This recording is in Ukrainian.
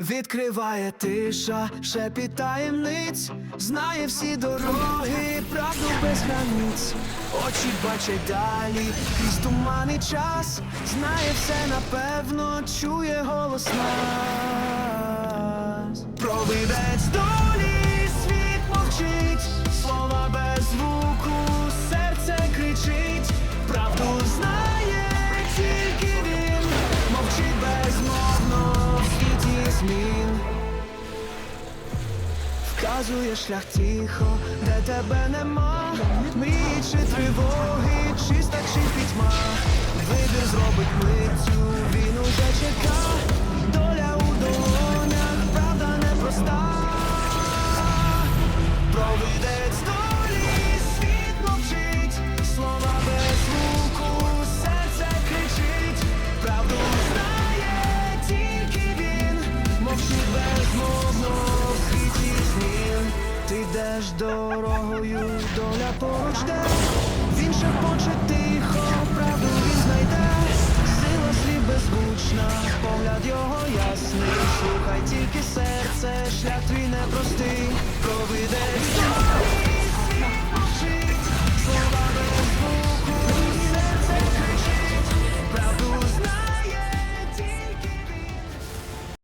Відкриває тиша, шепіт таємниць, знає всі дороги, правду без границь, очі бачать далі, крізь туманний час, знає все напевно, чує голос нас. Провидець долі, змін. Вказує шлях тихо, де тебе нема, мрії чи тривоги, чиста чи пітьма, дорогою, доля поруч де, він шепоче тихо, правду він знайде, сила слів безгучна, погляд його ясний, слухай тільки серце, шлях твій непростий, провидець